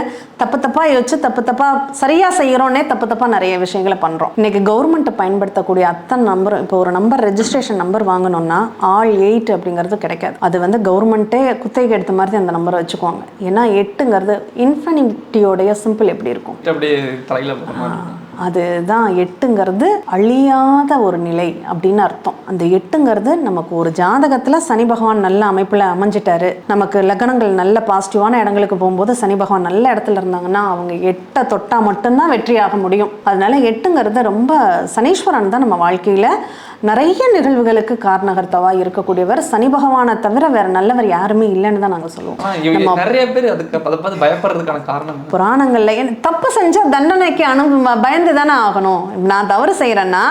தப்பு தப்பா யோசிச்சு தப்பு தப்பா சரியா செய்யறோன்னே தப்பு தப்பா நிறைய விஷயங்களை பண்றோம். இன்னைக்கு கவர்மெண்ட் பயன்படுத்தக்கூடிய அத்தனை நம்பர் இப்போ ஒரு நம்பர் ரெஜிஸ்ட்ரேஷன் நம்பர் வாங்கணும்னா ஆல் எயிட் அப்படிங்கிறது கிடைக்காது. அது வந்து கவர்மெண்ட்டே குத்தகைக்கு எடுத்த மாதிரி அந்த நம்பரை வச்சுக்குவாங்க. ஏன்னா எட்டுங்கிறது இன்ஃபினிட்டியோடைய சிம்பிள் எப்படி இருக்கும்? அப்படியே தலையில மாதிரி இருக்கும். அதுதான் எட்டுங்கிறது அழியாத ஒரு நிலை அப்படின்னு அர்த்தம். அந்த எட்டுங்கிறது நமக்கு ஒரு ஜாதகத்தில் சனி பகவான் நல்ல அமைப்பில் அமைஞ்சிட்டாரு. நமக்கு லக்னங்கள் நல்ல பாசிட்டிவான இடங்களுக்கு போகும்போது சனி பகவான் நல்ல இடத்துல இருந்தாங்கன்னா அவங்க எட்டை தொட்டால் மட்டும்தான் வெற்றியாக முடியும். அதனால எட்டுங்கிறது ரொம்ப சனீஸ்வரன் தான் நம்ம வாழ்க்கையில் நிறைய நிகழ்வுகளுக்கு காரணகர்த்தாவா இருக்கக்கூடியவர் சனி பகவானை தவிர வேற நல்லவர் யாருமே இல்லைன்னு தான் நாங்கள் சொல்லுவோம் நிறைய பேர் அதுக்கு பயப்படுறதுக்கான காரணம்? புராணங்கள்ல தப்பு செஞ்சா தண்டனைக்கு அனு பயந்து தானே ஆகணும் நான் தவறு செய்யறேன்னா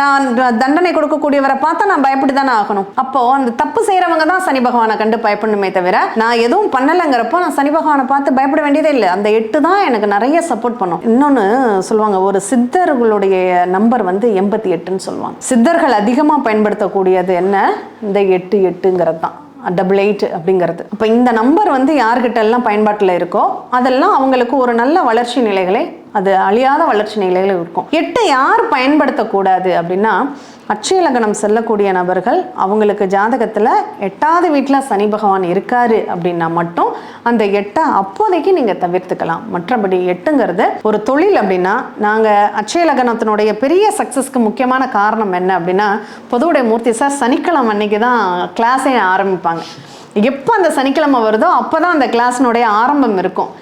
நான் தண்டனை கொடுக்கக்கூடியவரை பார்த்தா நான் பயப்பட்டு தானே ஆகணும். அப்போ அந்த தப்பு செய்யறவங்க தான் சனி பகவானை கண்டு பயப்படணுமே தவிர நான் எதுவும் பண்ணலைங்கிறப்போ நான் சனி பகவானை பார்த்து பயப்பட வேண்டியதே இல்லை. அந்த எட்டு தான் எனக்கு நிறைய சப்போர்ட் பண்ணும். இன்னொன்று சொல்லுவாங்க ஒரு சித்தர்களுடைய நம்பர் வந்து எண்பத்தி எட்டுன்னு சொல்லுவாங்க. சித்தர்கள் அதிகமாக பயன்படுத்தக்கூடியது என்ன? இந்த எட்டு எட்டுங்கிறது தான். டபுள் எயிட் அப்படிங்கிறது. அப்போ இந்த நம்பர் வந்து யார்கிட்ட எல்லாம் பயன்பாட்டில் இருக்கோ அதெல்லாம் அவங்களுக்கு ஒரு நல்ல வளர்ச்சி நிலைகளை அது அழியாத வளர்ச்சி நிலைகள் இருக்கும். எட்டை யார் பயன்படுத்தக்கூடாது அப்படின்னா அட்சய லக்னம் செல்லக்கூடிய நபர்கள் அவங்களுக்கு ஜாதகத்தில் எட்டாவது வீட்டில் சனி பகவான் இருக்காரு அப்படின்னா மட்டும் அந்த எட்டை அப்போதைக்கு நீங்கள் தவிர்த்துக்கலாம். மற்றபடி எட்டுங்கிறது ஒரு தொழில் அப்படின்னா நாங்கள் அட்சய லக்னத்தினுடைய பெரிய சக்ஸஸ்க்கு முக்கியமான காரணம் என்ன அப்படின்னா பொதுவுடைய மூர்த்தி சார் சனிக்கிழமை அன்னைக்கு தான் கிளாஸே ஆரம்பிப்பாங்க. எப்போ அந்த சனிக்கிழமை வருதோ அப்போ தான் அந்த கிளாஸினுடைய ஆரம்பம் இருக்கும்.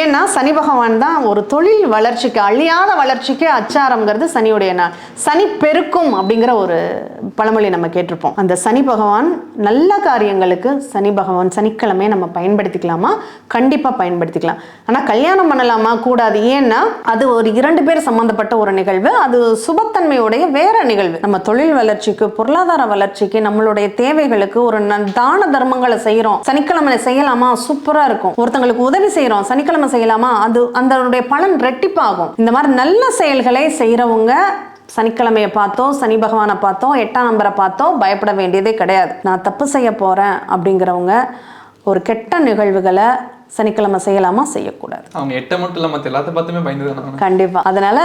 ஏன்னா சனி பகவான் தான் ஒரு தொழில் வளர்ச்சிக்கு அழியாத வளர்ச்சிக்கு அச்சாரம்ங்கிறது சனியுடைய நாள். சனி பெருக்கும் அப்படிங்கிற ஒரு பழமொழி நம்ம கேட்டிருப்போம். அந்த சனி பகவான் நல்ல காரியங்களுக்கு சனி பகவான் சனிக்கிழமையை நம்ம பயன்படுத்திக்கலாமா? கண்டிப்பாக பயன்படுத்திக்கலாம். ஆனால் கல்யாணம் பண்ணலாமா? கூடாது. ஏன்னா அது ஒரு இரண்டு பேர் சம்மந்தப்பட்ட ஒரு நிகழ்வு. அது சுபத்தன்மையுடைய வேற நிகழ்வு. நம்ம தொழில் வளர்ச்சிக்கு பொருளாதார வளர்ச்சிக்கு நம்மளுடைய தேவைகளுக்கு ஒரு தான தர்மங்களை செய்கிறோம் சனிக்கிழமை செய்யலாமா? சூப்பராக இருக்கும். ஒருத்தங்களுக்கு உதவி செய்கிறோம் சனிக்கிழமை செய்யலாமா? அது அதனுடைய பலன் ரெட்டிப்பாகும். இந்த மாதிரி நல்ல செயல்களை செய்கிறவங்க சனிக்கிழமையை பார்த்தோம் சனி பகவானை பார்த்தோம் எட்டாம் நம்பரை பார்த்தோம் பயப்பட வேண்டியதே கிடையாது. நான் தப்பு செய்ய போகிறேன் அப்படிங்கிறவங்க ஒரு கெட்ட நிகழ்வுகளை சனிக்கிழமை செய்யலாமா? செய்யக்கூடாது. அவங்க எட்டை மட்டும் இல்ல மத்த எல்லாத்த பார்த்துமே பயந்து தானே கண்டிப்பா. அதனால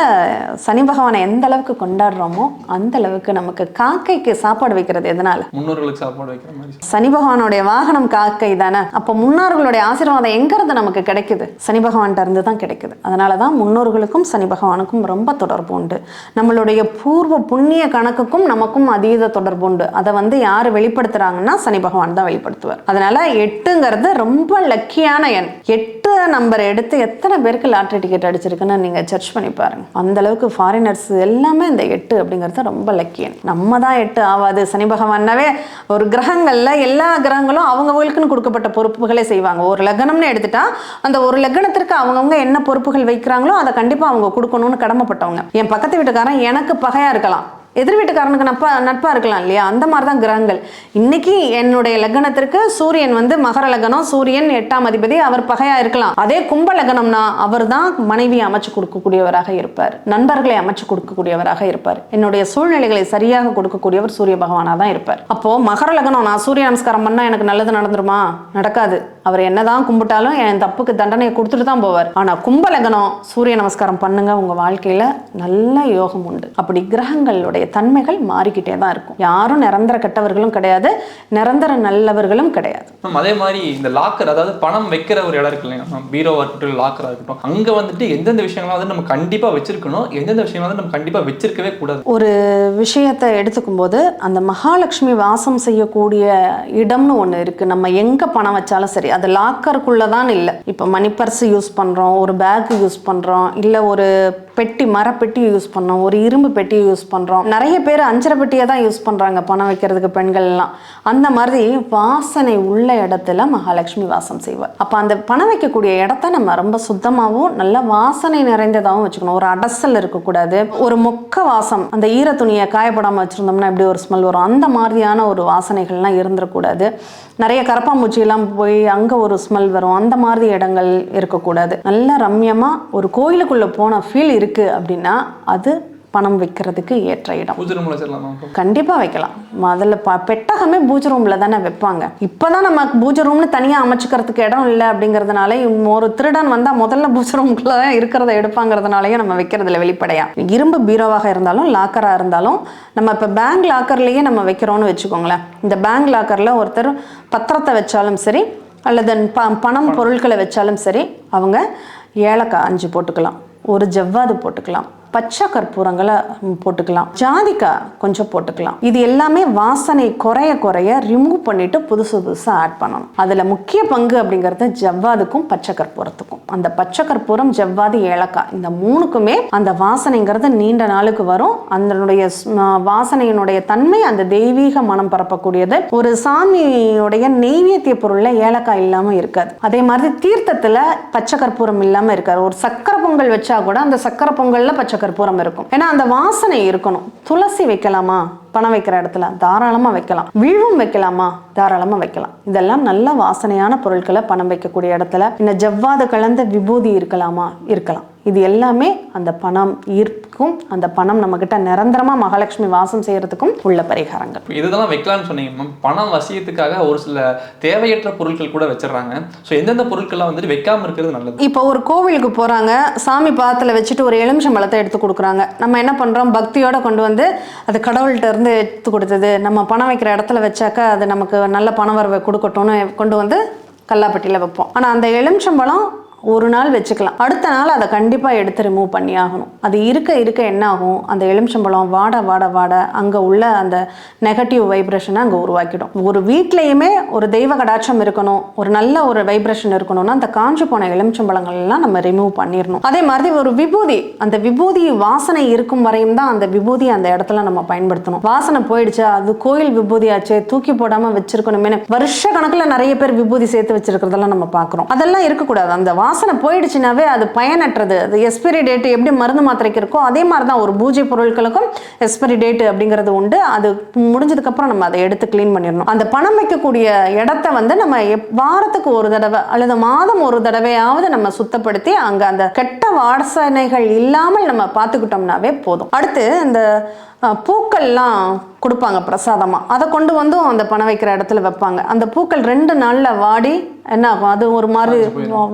சனி பகவானை எந்த அளவுக்கு கொண்டாடுறோமோ அந்த அளவுக்கு நமக்கு காக்கைக்கு சாப்பாடு வைக்கிறது எதனால? முன்னோர்களுக்கு சாப்பாடு வைக்கிற மாதிரி. சனி பகவானுடைய வாகனம் காக்கை தானே. அப்போ முன்னோர்களுடைய ஆசீர்வாதம் எங்கிறது நமக்கு கிடைக்குது? சனி பகவான்கிட்ட இருந்து தான் கிடைக்குது. அதனால தான் முன்னோர்களுக்கும் சனி பகவானுக்கும் ரொம்ப தொடர்பு உண்டு. நம்மளுடைய பூர்வ புண்ணிய கணக்குக்கும் நமக்கும் அதீத தொடர்பு உண்டு. அதை வந்து யார் வெளிப்படுத்துறாங்கன்னா சனி பகவான் தான் வெளிப்படுத்துவார். அதனால எட்டுங்கிறது ரொம்ப லக்கியான எண் எட்டு நம்பர் எடுத்து எத்தனை பேருக்கு லாட்ரி டிக்கெட் அடிச்சிருக்குன்னு நீங்கள் சர்ச் பண்ணி பாருங்க. அந்த அளவுக்கு ஃபாரினர்ஸ் எல்லாமே இந்த எட்டு அப்படிங்கிறது ரொம்ப லக்கி எண் நம்ம தான் எட்டு ஆகாது சனி பகவானாவே ஒரு கிரகங்கள்ல எல்லா கிரகங்களும் அவங்கவுங்களுக்குன்னு கொடுக்கப்பட்ட பொறுப்புகளை செய்வாங்க. ஒரு லக்னம்னு எடுத்துட்டா அந்த ஒரு லக்னத்திற்கு அவங்கவுங்க என்ன பொறுப்புகள் வைக்கிறாங்களோ அதை கண்டிப்பாக அவங்க கொடுக்கணும்னு கடமைப்பட்டவங்க. என் பக்கத்து வீட்டுக்காரன் எனக்கு பகையா இருக்கலாம். எதிர் வீட்டுக்காரனுக்கு நட்பா நட்பாக இருக்கலாம் இல்லையா? அந்த மாதிரி தான் கிரகங்கள். இன்னைக்கு என்னுடைய லக்னத்திற்கு சூரியன் வந்து மகர லக்னம் சூரியன் எட்டாம் அதிபதி அவர் பகையாக இருக்கலாம். அதே கும்ப லக்னம்னா அவர் தான் மனைவியை அமைச்சு கொடுக்கக்கூடியவராக இருப்பார். நண்பர்களை அமைச்சு கொடுக்கக்கூடியவராக இருப்பார். என்னுடைய சூழ்நிலைகளை சரியாக கொடுக்கக்கூடியவர் சூரிய பகவானாக தான் இருப்பார். அப்போது மகர லக்னம் நான் சூரிய நமஸ்காரம் பண்ணால் எனக்கு நல்லது நடந்துருமா? நடக்காது. அவர் என்னதான் கும்பிட்டாலும் என் தப்புக்கு தண்டனையை கொடுத்துட்டு தான் போவார். ஆனா கும்ப லக்னம் சூரிய நமஸ்காரம் பண்ணுங்க உங்க வாழ்க்கையில நல்ல யோகம் உண்டு. அப்படி கிரகங்களுடைய தன்மைகள் மாறிக்கிட்டே தான் இருக்கும். யாரும் நிரந்தர கெட்டவர்களும் கிடையாது நிரந்தர நல்லவர்களும் கிடையாது. மேம் அதே மாதிரி இந்த லாக்கர் அதாவது பணம் வைக்கிற ஒரு இடம் இருக்கு இல்லையா மேம் பீரோவா இருக்கட்டும் லாக்கரா இருக்கட்டும். அங்க வந்துட்டு எந்தெந்த விஷயங்களை வந்து நம்ம கண்டிப்பா வச்சிருக்கணும்? எந்தெந்த விஷயங்களை வந்து நம்ம கண்டிப்பா வச்சிருக்கவே கூடாது? ஒரு விஷயத்தை எடுத்துக்கும் போது அந்த மகாலட்சுமி வாசம் செய்யக்கூடிய இடம்னு ஒன்று இருக்கு. நம்ம எங்க பணம் வச்சாலும் சரி அது லாக்கருக்குள்ள தான் இல்லை. இப்போ மணி பர்ஸ் யூஸ் பண்றோம் ஒரு பேக் யூஸ் பண்றோம் இல்லை ஒரு பெட்டி மரப்பெட்டி யூஸ் பண்ணோம். ஒரு இரும்பு பெட்டி யூஸ் பண்ணுறோம் நிறைய பேர் அஞ்சரை பெட்டியை தான் யூஸ் பண்ணுறாங்க பணம் வைக்கிறதுக்கு பெண்கள் எல்லாம். அந்த மாதிரி வாசனை உள்ள இடத்துல மகாலட்சுமி வாசம் செய்வார். அப்போ அந்த பணம் வைக்கக்கூடிய இடத்த நம்ம ரொம்ப சுத்தமாகவும் நல்ல வாசனை நிறைந்ததாகவும் வச்சுக்கணும். ஒரு அடசல் இருக்கக்கூடாது. ஒரு மொக்க வாசம் அந்த ஈர துணியை காயப்படாமல் வச்சுருந்தோம்னா எப்படி ஒரு ஸ்மெல் வரும்? அந்த மாதிரியான ஒரு வாசனைகள்லாம் இருந்துடக்கூடாது நிறைய கரப்பாம்பூச்சியெல்லாம் போய் அங்கே ஒரு ஸ்மெல் வரும். அந்த மாதிரி இடங்கள் இருக்கக்கூடாது. நல்லா ரம்யமாக ஒரு கோயிலுக்குள்ளே போன ஃபீல் இருக்குது அப்படின்னா அது பணம் வைக்கிறதுக்கு ஏற்ற இடம். பூஜை ரூம்ல வச்சிடலாம்? மேம் கண்டிப்பா வைக்கலாம். முதல்ல பெட்டகமே பூஜை ரூம்ல தானே வைப்பாங்க. இப்பதான் நம்ம பூஜை ரூம்னு தனியா அமைச்சுக்கிறதுக்கு இடம் இல்லை அப்படிங்கறதுனால ஒரு திருடன் வந்தா முதல்ல பூஜை ரூம்குள்ள தான் இருக்கிறத எடுப்பாங்கிறதுனாலயே நம்ம வைக்கிறதுல வெளிப்படையா. இரும்பு பீரோவாக இருந்தாலும் லாக்கரா இருந்தாலும் நம்ம இப்ப பேங்க் லாக்கர்லயே நம்ம வைக்கிறோம்னு வச்சுக்கோங்களேன். இந்த பேங்க் லாக்கர்ல ஒருத்தர் பத்திரத்தை வச்சாலும் சரி அல்லது ப பணம். பொருட்களை வச்சாலும் சரி அவங்க ஏலக்காய் அஞ்சு போட்டுக்கலாம். ஒரு ஜவ்வாது போட்டுக்கலாம். பச்சை கற்பூரங்களை போட்டுக்கலாம். ஜாதிக்காய் கொஞ்சம் போட்டுக்கலாம். இது எல்லாமே வாசனை குறைய குறைய ரிமூவ் பண்ணிட்டு புதுசு புதுசாக ஆட் பண்ணணும். அதில் முக்கிய பங்கு அப்படிங்கிறது ஜவ்வாதுக்கும் பச்சை கற்பூரத்துக்கும். அந்த பச்சை கற்பூரம் ஜவ்வாது ஏலக்காய் இந்த மூணுக்குமே அந்த வாசனைங்கிறது நீண்ட நாளுக்கு வரும். அதனுடைய வாசனையினுடைய தன்மை அந்த தெய்வீக மனம் பரப்பக்கூடியது. ஒரு சாமியுடைய நெய்வேத்திய பொருளில் ஏலக்காய் இல்லாமல் இருக்காது. அதே மாதிரி தீர்த்தத்தில் பச்சை கற்பூரம் இல்லாமல் இருக்காது. ஒரு சக்கரை பொங்கல் வச்சா கூட அந்த சக்கரை பொங்கலில் பச்சை கற்பூரம் இருக்கும். ஏன்னா அந்த வாசனை இருக்கணும். துளசி வைக்கலாமா? பணம் வைக்கிற இடத்துல தாராளமாக வைக்கலாம். வில்வம் வைக்கலாமா? தாராளமாக வைக்கலாம். இதெல்லாம் நல்ல வாசனையான பொருட்களை பணம் வைக்கக்கூடிய இடத்துல இந்த ஜவ்வாது கலந்த விபூதி இருக்கலாமா? இருக்கலாம். இது எல்லாமே அந்த பணம் ஈர்ப்புக்கும் அந்த பணம் நம்மக்கிட்ட நிரந்தரமா மகாலட்சுமி வாசம் செய்யறதுக்கும் உள்ள பரிகாரங்கள். இதெல்லாம் வைக்கலாம்னு சொன்னீங்க மேம் பணம் வசியத்துக்காக ஒரு சில தேவையற்ற பொருட்கள் கூட வச்சிடுறாங்க. ஸோ எந்தெந்த பொருட்கள்லாம் வந்துட்டு வைக்காம இருக்கிறது நல்லது? இப்போ ஒரு கோவிலுக்கு போகிறாங்க சாமி பாதத்தில் வச்சுட்டு ஒரு எலுமிச்சம்பழத்தை எடுத்து கொடுக்குறாங்க. நம்ம என்ன பண்ணுறோம் பக்தியோட கொண்டு வந்து அது கடவுள்கிட்ட இருந்து எடுத்து கொடுத்தது. நம்ம பணம் வைக்கிற இடத்துல வச்சாக்கா அது நமக்கு நல்ல பண வரவை கொடுக்கட்டும்னு கொண்டு வந்து கல்லாப்பட்டியில் வைப்போம். ஆனால் அந்த எலுமிச்சம்பழம் ஒரு நாள் வச்சுக்கலாம். அடுத்த நாள் அதை கண்டிப்பாக எடுத்து ரிமூவ் பண்ணி ஆகணும். அது இருக்க இருக்க என்ன ஆகும்? அந்த எலுமிச்சம்பழம் வாட வாட வாட அங்கே உள்ள அந்த நெகட்டிவ் வைப்ரேஷனை அங்கே உருவாக்கிடும். ஒரு வீட்லேயுமே ஒரு தெய்வ கடாட்சம் இருக்கணும் ஒரு நல்ல ஒரு வைப்ரேஷன் இருக்கணும்னா அந்த காஞ்சி போன எலுமிச்சம்பழங்கள் எல்லாம் நம்ம ரிமூவ் பண்ணிடணும் அதே மாதிரி ஒரு விபூதி அந்த விபூதி வாசனை இருக்கும் வரையும் தான் அந்த விபூதி அந்த இடத்துல நம்ம பயன்படுத்தணும். வாசனை போயிடுச்சு அது கோயில் விபூதி ஆச்சு தூக்கி போடாமல் வச்சிருக்கணுமே வருஷ கணக்கில் நிறைய பேர் விபூதி சேர்த்து வச்சிருக்கிறதெல்லாம் நம்ம பார்க்குறோம். அதெல்லாம் இருக்கக்கூடாது. அந்த வாசனை போயிடுச்சுனாவே அது பயனற்றது. அது எக்ஸ்பைரி டேட் எப்படி மருந்து மாத்திரைக்கு இருக்கோ அதே மாதிரி தான் ஒரு பூஜை பொருட்களுக்கும் எக்ஸ்பைரி டேட் அப்படிங்கிறது உண்டு. அது முடிஞ்சதுக்கப்புறம் நம்ம அதை எடுத்து க்ளீன் பண்ணிடணும். அந்த பணம் வைக்கக்கூடிய இடத்த வந்து நம்ம எப்- வாரத்துக்கு ஒரு தடவை அல்லது மாதம் ஒரு தடவையாவது நம்ம சுத்தப்படுத்தி அங்கே அந்த கெட்ட வாசனைகள் இல்லாமல் நம்ம பார்த்துக்கிட்டோம்னாவே போதும். அடுத்து இந்த பூக்கள்லாம் கொடுப்பாங்க பிரசாதமாக அதை கொண்டு வந்தும் அந்த பணம் வைக்கிற இடத்துல வைப்பாங்க. அந்த பூக்கள் ரெண்டு நாளில் வாடி என்ன ஆகும்? அது ஒரு மாதிரி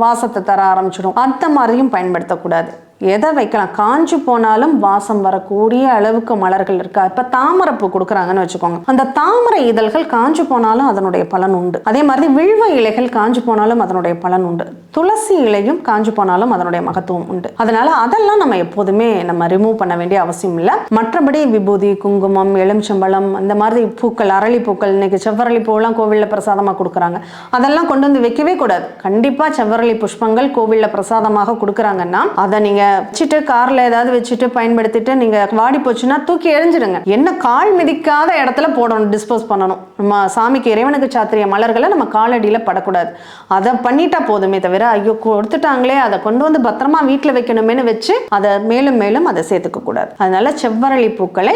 வாசத்தை தர ஆரம்பிச்சிடும். அந்த மாதிரியும் பயன்படுத்தக்கூடாது. எதை வைக்கலாம்? காஞ்சு போனாலும் வாசம் வரக்கூடிய அளவுக்கு மலர்கள் இருக்கா? இப்போ தாமரைப்பூ கொடுக்குறாங்கன்னு வச்சுக்கோங்க. அந்த தாமரை இதழ்கள் காஞ்சு போனாலும் அதனுடைய பலன் உண்டு. அதே மாதிரி வில்வ இலைகள் காஞ்சி போனாலும் அதனுடைய பலன் உண்டு. துளசி இலையும் காஞ்சி போனாலும் அதனுடைய மகத்துவம் உண்டு. அதனால அதெல்லாம் நம்ம எப்போதுமே நம்ம ரிமூவ் பண்ண வேண்டிய அவசியம் இல்லை. மற்றபடி விபூதி குங்குமம் எலுமிச்சம்பழம் இந்த மாதிரி பூக்கள் அரளி பூக்கள் இன்னைக்கு செவ்வரளி பூவெல்லாம் கோவிலில் பிரசாதமாக கொடுக்குறாங்க. அதெல்லாம் கொண்டு வந்து வைக்கவே கூடாது. கண்டிப்பாக செவ்வரளி புஷ்பங்கள் கோவிலில் பிரசாதமாக கொடுக்குறாங்கன்னா அதை நீங்கள் வச்சுட்டு காரில் ஏதாவது வச்சுட்டு பயன்படுத்திட்டு நீங்கள் வாடி போச்சுன்னா தூக்கி எறிஞ்சிடுங்க. என்ன கால் மிதிக்காத இடத்துல போடணும் டிஸ்போஸ் பண்ணணும். நம்ம சாமிக்கு இறைவனுக்கு சாத்திரிய மலர்களை நம்ம காலடியில் படக்கூடாது. அதை பண்ணிட்டா போதுமே தவிர ஐயோ கொடுத்துட்டாங்களே அதை கொண்டு வந்து பத்திரமா வீட்டில் வைக்கணுமேனு வச்சு அதை மேலும் மேலும் அதை சேர்த்துக்க கூடாது அதனால செவ்வரளி பூக்களை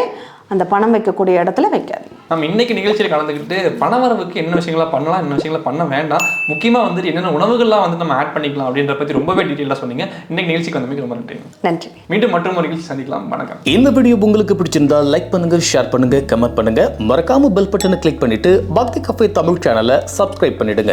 அந்த பணம் வைக்கக்கூடிய இடத்துல வைக்காது. நம்ம இன்னைக்கு நிகழ்ச்சியில் கலந்துக்கிட்டு பணவரவுக்கு என்ன விஷயங்களா பண்ணலாம் என்ன விஷயங்களா பண்ண வேண்டாம் முக்கியமாக வந்துட்டு என்னென்ன உணவுகள்லாம் வந்து நம்ம ஆட் பண்ணிக்கலாம் அப்படின்ற பற்றி ரொம்பவே டீட்டெயிலாக சொன்னீங்க. இன்னைக்கு நிகழ்ச்சிக்கு வந்தமைக்கு ரொம்ப நன்றி. நன்றி. மீண்டும் மற்றும் ஒரு நிகழ்ச்சி சந்திக்கலாம். வணக்கம். இந்த வீடியோ உங்களுக்கு பிடிச்சிருந்தா லைக் பண்ணுங்க ஷேர் பண்ணுங்க கமெண்ட் பண்ணுங்க. மறக்காம பெல் பட்டனை கிளிக் பண்ணிட்டு பக்தி கஃபே தமிழ் சேனலை சப்ஸ்கிரைப் பண்ணிடுங்க.